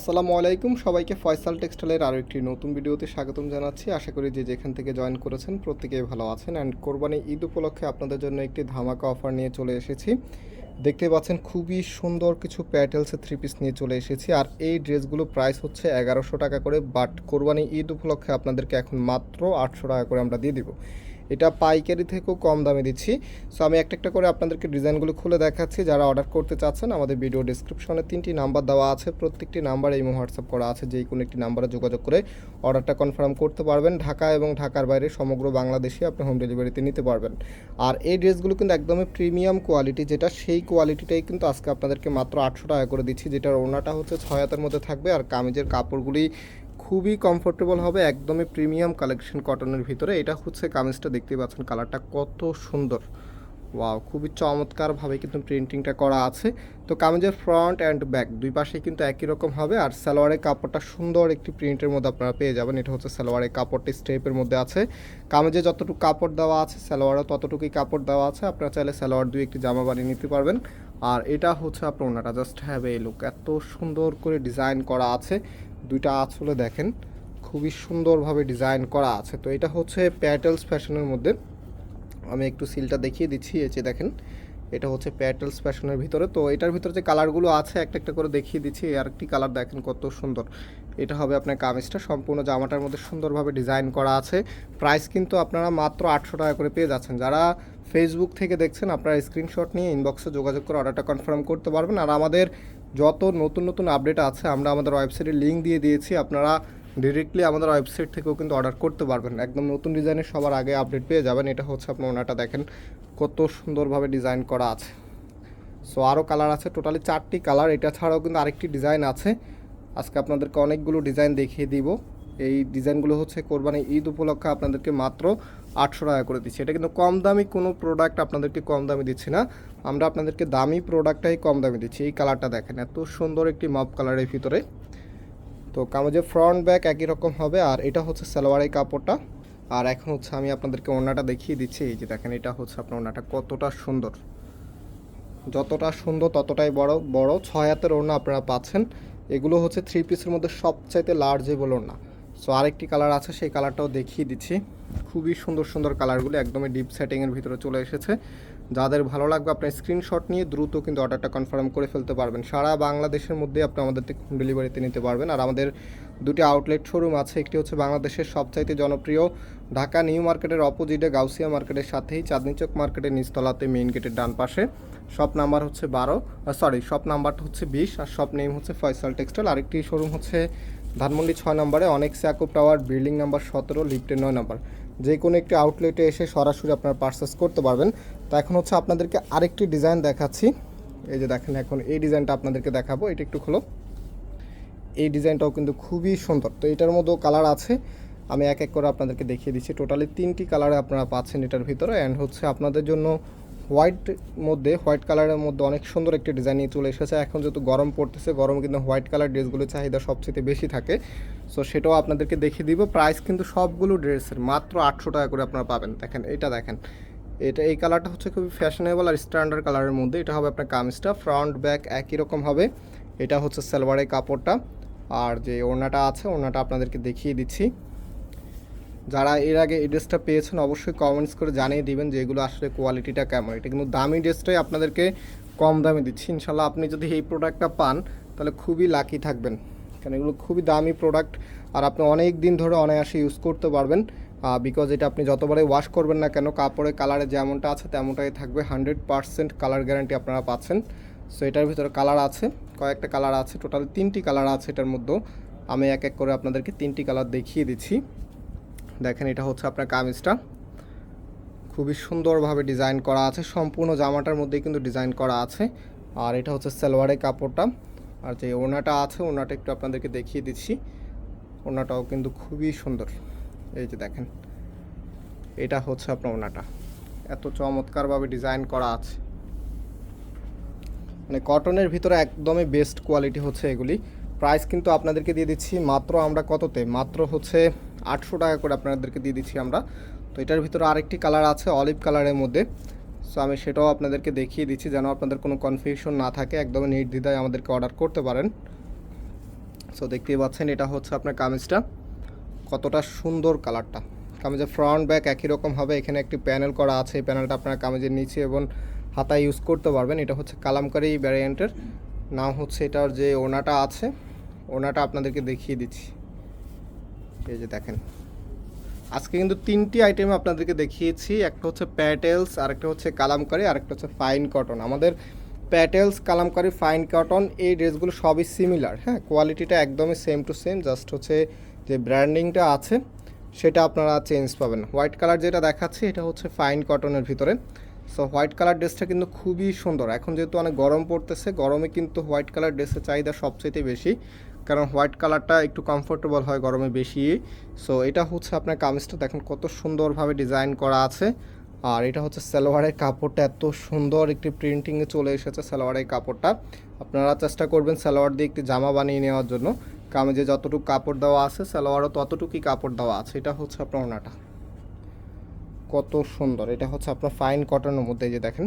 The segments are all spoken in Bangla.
আসসালামু আলাইকুম। সবাইকে ফয়সাল টেক্সটাইলের আরও একটি নতুন ভিডিওতে স্বাগতম জানাচ্ছি। আশা করি যে যেখান থেকে জয়েন করেছেন প্রত্যেকেই ভালো আছেন। অ্যান্ড কোরবানি ঈদ উপলক্ষে আপনাদের জন্য একটি ধামাকা অফার নিয়ে চলে এসেছি। দেখতে পাচ্ছেন খুবই সুন্দর কিছু প্যাটেলসের থ্রি পিস নিয়ে চলে এসেছি। আর এই ড্রেসগুলো প্রাইস হচ্ছে এগারোশো টাকা করে। বাট কোরবানি ঈদ উপলক্ষে আপনাদেরকে এখন মাত্র আটশো টাকা করে আমরা দিয়ে দিব। এটা পাইকারি থেকেও কম দামে দিচ্ছি। সো আমি একটা একটা করে আপনাদেরকে ডিজাইনগুলো খুলে দেখাচ্ছি। যারা অর্ডার করতে চাচ্ছেন, আমাদের ভিডিও ডিসক্রিপশনে তিনটি নাম্বার দেওয়া আছে। প্রত্যেকটি নাম্বার এই হোয়াটসঅ্যাপ করা আছে। যেই কোনো একটি নাম্বারে যোগাযোগ করে অর্ডারটা কনফার্ম করতে পারবেন। ঢাকা এবং ঢাকার বাইরে সমগ্র বাংলাদেশে আপনি হোম ডেলিভারিতে নিতে পারবেন। আর এই ড্রেসগুলো কিন্তু একদমই প্রিমিয়াম কোয়ালিটি যেটা সেই কোয়ালিটিটাই কিন্তু আজকে আপনাদেরকে মাত্র আটশো টাকা করে দিচ্ছি, যেটার ওনাটা হচ্ছে ছয় হাতের মধ্যে থাকবে। আর কামিজের কাপড়গুলি খুবই কমফোর্টেবল হবে, একদমই প্রিমিয়াম কালেকশন কটনের ভিতরে। এটা হচ্ছে কামিজটা, দেখতেই পাচ্ছেন কালারটা কত সুন্দর। ওয়াও খুবই চমৎকারভাবে কিন্তু প্রিন্টিংটা করা আছে। তো কামিজের ফ্রন্ট অ্যান্ড ব্যাক দুই পাশে কিন্তু একই রকম হবে। আর সালোয়ারের কাপড়টা সুন্দর একটি প্রিন্টের মধ্যে আপনারা পেয়ে যাবেন। এটা হচ্ছে সালোয়ারের কাপড়টি স্টেপের মধ্যে আছে। কামিজে যতটুকু কাপড় দেওয়া আছে, সালোয়ারও ততটুকুই কাপড় দেওয়া আছে। আপনারা চাইলে সালোয়ার দুই একটি জামা বানিয়ে নিতে পারবেন। আর এটা হচ্ছে আপনার ওনাটা জাস্ট হ্যাভ এই লুক এত সুন্দর করে ডিজাইন করা আছে। দুইটা আঁচলে দেখেন, খুবই সুন্দরভাবে ডিজাইন করা আছে। তো এটা হচ্ছে প্যাটেলস ফ্যাশনের মধ্যে। আমি একটু সিলটা দেখিয়ে দিচ্ছি, এই যে দেখেন, এটা হচ্ছে প্যাটেলস ফ্যাশনের ভিতরে। তো এটার ভিতরে যে কালারগুলো আছে, একটা একটা করে দেখিয়ে দিচ্ছি আর একটি কালার দেখেন কত সুন্দর। এটা হবে আপনার কামিজটা, সম্পূর্ণ জামাটার মধ্যে সুন্দরভাবে ডিজাইন করা আছে। প্রাইস কিন্তু আপনারা মাত্র আটশো টাকা করে পেয়ে যাচ্ছেন। যারা ফেসবুক থেকে দেখছেন, আপনারা স্ক্রিনশট নিয়ে ইনবক্সে যোগাযোগ করে অর্ডারটা কনফার্ম করতে পারবেন। আর আমাদের যত নতুন নতুন আপডেট আছে, আমরা আমাদের ওয়েবসাইটে লিঙ্ক দিয়ে দিয়েছি। আপনারা ডিরেক্টলি আমাদের ওয়েবসাইট থেকেও কিন্তু অর্ডার করতে পারবেন। একদম নতুন ডিজাইনের সবার আগে আপডেট পেয়ে যাবেন। এটা হচ্ছে আপনার ওনাটা দেখেন, কত সুন্দরভাবে ডিজাইন করা আছে। সো আরও কালার আছে টোটালি চারটি কালার এটা ছাড়াও কিন্তু আরেকটি ডিজাইন আছে। আজকে আপনাদেরকে অনেকগুলো ডিজাইন দেখিয়ে দিব। এই ডিজাইনগুলো হচ্ছে কোরবানি ঈদ উপলক্ষে আপনাদেরকে মাত্র আটশো টাকা করে দিচ্ছি। এটা কিন্তু কম দামি কোনো প্রোডাক্ট আপনাদেরকে কম দামে দিচ্ছি না। আমরা আপনাদেরকে দামি প্রোডাক্টটাই কম দামে দিচ্ছি। এই কালারটা দেখেন, এত সুন্দর একটি মাপ কালারের ভিতরে। তো কাগজের ফ্রন্ট ব্যাক একই রকম হবে, আর এটা হচ্ছে সালোয়ারের কাপড়টা। আর এখন হচ্ছে আমি আপনাদেরকে ওড়নাটা দেখিয়ে দিচ্ছি। এই যে দেখেন, এটা হচ্ছে আপনার ওড়নাটা কতটা সুন্দর। যতটা সুন্দর, ততটাই বড় বড়। ছয় হাতের ওড়না আপনারা পাচ্ছেন। এগুলো হচ্ছে থ্রি পিসের মধ্যে সবচাইতে লার্জেবল ওড়না। সো আরেকটি কালার আছে, সেই কালারটাও দেখিয়ে দিচ্ছি। খুবই সুন্দর সুন্দর কালারগুলো একদমই ডিপ সেটিংয়ের ভিতরে চলে এসেছে। যাদের ভালো লাগবে আপনার স্ক্রিনশট নিয়ে দ্রুত কিন্তু অর্ডারটা কনফার্ম করে ফেলতে পারবেন। সারা বাংলাদেশের মধ্যে আপনি আমাদের থেকে হোম ডেলিভারিতে নিতে পারবেন। আর আমাদের দুটি আউটলেট শোরুম আছে, একটি হচ্ছে বাংলাদেশের সবচাইতে জনপ্রিয় ঢাকা নিউ মার্কেটের অপোজিটে গাউসিয়া মার্কেটের সাথেই চাঁদনি চক মার্কেটের নিচতলাতে মেইন গেটের ডান পাশে। শপ নাম্বার হচ্ছে বারো সরি শপ নাম্বারটা হচ্ছে বিশ, আর শপ নেম হচ্ছে ফয়সাল টেক্সটাইল আরেকটি শোরুম হচ্ছে ধানমন্ডি ছয় নম্বরে, অনেক স্যাকুপ টাওয়ার, বিল্ডিং নাম্বার সতেরো, লিফটের নয় নম্বর। যে কোনো একটি আউটলেটে এসে সরাসরি আপনারা পারচেস করতে পারবেন। তো এখন হচ্ছে আপনাদেরকে আরেকটি ডিজাইন দেখাচ্ছি। এই যে দেখেন এখন এই ডিজাইনটা আপনাদেরকে দেখাবো, এটা একটু খোলো। এই ডিজাইনটাও কিন্তু খুবই সুন্দর। তো এটার মধ্যেও কালার আছে। আমি এক এক করে আপনাদেরকে দেখিয়ে দিচ্ছি। টোটালি তিনটি কালারে আপনারা পাচ্ছেন এটার ভিতরে। অ্যান্ড হচ্ছে আপনাদের জন্য হোয়াইট মধ্যে, হোয়াইট কালারের মধ্যে অনেক সুন্দর একটি ডিজাইন নিয়ে চলে এসেছে। এখন যেহেতু গরম পড়তেছে, গরম কিন্তু হোয়াইট কালার ড্রেসগুলোর চাহিদা সবচেয়ে বেশি থাকে। সো সেটাও আপনাদেরকে দেখিয়ে দিব। প্রাইস কিন্তু সবগুলো ড্রেসের মাত্র আটশো টাকা করে আপনারা পাবেন। দেখেন, এটা দেখেন। এটা, এই কালারটা হচ্ছে খুবই ফ্যাশনেবল আর স্ট্যান্ডার্ড কালারের মধ্যে। এটা হবে আপনার কামিজটা ফ্রন্ট ব্যাক একই রকম হবে। এটা হচ্ছে সালোয়ারের কাপড়টা। আর যে ওড়নাটা আছে, ওড়নাটা আপনাদেরকে দেখিয়ে দিচ্ছি। যারা এর আগে এই ড্রেসটা পেয়েছেন, অবশ্যই কমেন্টস করে জানিয়ে দিবেন যে এগুলো আসলে কোয়ালিটিটা কেমন। এটা কিন্তু দামি ড্রেসটাই আপনাদেরকে কম দামে দিচ্ছি। ইনশাল্লাহ আপনি যদি এই প্রোডাক্টটা পান, তাহলে খুবই লাকি থাকবেন। কারণ এগুলো খুবই দামি প্রোডাক্ট আর আপনি অনেক দিন ধরে অনায়াসে ইউজ করতে পারবেন। বিকজ এটা আপনি যতবারে ওয়াশ করবেন না কেন, কাপড়ের কালারে যেমনটা আছে, তেমনটাই থাকবে। হান্ড্রেড পারসেন্ট কালার গ্যারান্টি আপনারা পাচ্ছেন। সো এটার ভিতরে কালার আছে, কয়েকটা কালার আছে টোটাল তিনটি কালার আছে এটার মধ্যেও। আমি এক এক করে আপনাদেরকে তিনটি কালার দেখিয়ে দিচ্ছি। দেখেন এটা হচ্ছে আপনার কামিজটা। খুবই সুন্দরভাবে ডিজাইন করা আছে। সম্পূর্ণ জামাটার মধ্যে কিন্তু ডিজাইন করা আছে। আর এটা হচ্ছে সালোয়ারের কাপড়টা। আর যে ওনাটা আছে ওনাটা একটু আপনাদেরকে দেখিয়ে দিচ্ছি। ওনাটাও কিন্তু খুবই সুন্দর। এই যে দেখেন, এটা হচ্ছে আপনার ওনাটা এত চমৎকারভাবে ডিজাইন করা আছে। মানে কটনের ভিতরে একদমই বেস্ট কোয়ালিটি হচ্ছে এগুলি। প্রাইস কিন্তু আপনাদেরকে দিয়ে দিচ্ছি মাত্র আমরা কততে? মাত্র হচ্ছে আটশো টাকা করে আপনাদেরকে দিয়ে দিচ্ছি আমরা। তো এটার ভিতরে আরেকটি কালার আছে, অলিভ কালারের মধ্যে। সো আমি সেটাও আপনাদেরকে দেখিয়ে দিচ্ছি যেন আপনাদের কোনো কনফিউশন না থাকে একদমই নির্দ্বিধায় আমাদেরকে অর্ডার করতে পারেন। সো দেখতেই পাচ্ছেন, এটা হচ্ছে আপনার কামিজটা। কতটা সুন্দর কালারটা। কামিজের ফ্রন্ট ব্যাক একই রকম হবে, এখানে একটি প্যানেল করা আছে। এই প্যানেলটা আপনারা কামিজের নিচে এবং হাতায় ইউজ করতে পারবেন। এটা হচ্ছে কালামকারি ভ্যারিয়েন্টের নাম হচ্ছে এটার যে ওনাটা আছে ওনাটা আপনাদেরকে দেখিয়ে দিচ্ছি। এই যে দেখেন। আজকে কিন্তু তিনটি আইটেম আপনাদেরকে দেখিয়েছি। একটা হচ্ছে প্যাটেলস আরেকটা হচ্ছে কালামকারি, আরেকটা হচ্ছে ফাইন কটন আমাদের প্যাটেলস কালামকারি ফাইন কটন এই ড্রেসগুলো সবই সিমিলার হ্যাঁ? কোয়ালিটিটা একদমই সেম টু সেম জাস্ট হচ্ছে যে ব্র্যান্ডিংটা আছে, সেটা আপনারা চেঞ্জ পাবেন। হোয়াইট কালার যেটা দেখাচ্ছি, এটা হচ্ছে ফাইন কটনের ভিতরে। সো হোয়াইট কালার ড্রেসটা কিন্তু খুবই সুন্দর। এখন যেহেতু অনেক গরম পড়তেছে, গরমে কিন্তু হোয়াইট কালার ড্রেসের চাহিদা সবচেয়ে বেশি। কারণ হোয়াইট কালারটা একটু কমফোর্টেবল হয় গরমে বেশি। সো এটা হচ্ছে আপনার কামিজটা। দেখেন কত সুন্দরভাবে ডিজাইন করা আছে। আর এটা হচ্ছে সালোয়ারের কাপড়টা। এত সুন্দর একটি প্রিন্টিংয়ে চলে এসেছে সালোয়ারের কাপড়টা। আপনারা চেষ্টা করবেন সালোয়ার দিয়ে একটি জামা বানিয়ে নেওয়ার জন্য। কামিজে যতটুকু কাপড় দেওয়া আছে, সালোয়ারও ততটুকুই কাপড় দেওয়া আছে। এটা হচ্ছে আপনার ওনাটা। কত সুন্দর। এটা হচ্ছে আপনার ফাইন কটনের মধ্যে যে দেখেন।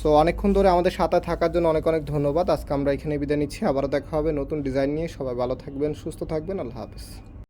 সো অনেকক্ষণ ধরে আমাদের সাথে থাকার জন্য অনেক অনেক ধন্যবাদ। আজকে আমরা এখানে বিদায় নিচ্ছি। আবারও দেখা হবে নতুন ডিজাইন নিয়ে। সবাই ভালো থাকবেন, সুস্থ থাকবেন। আল্লাহ হাফেজ।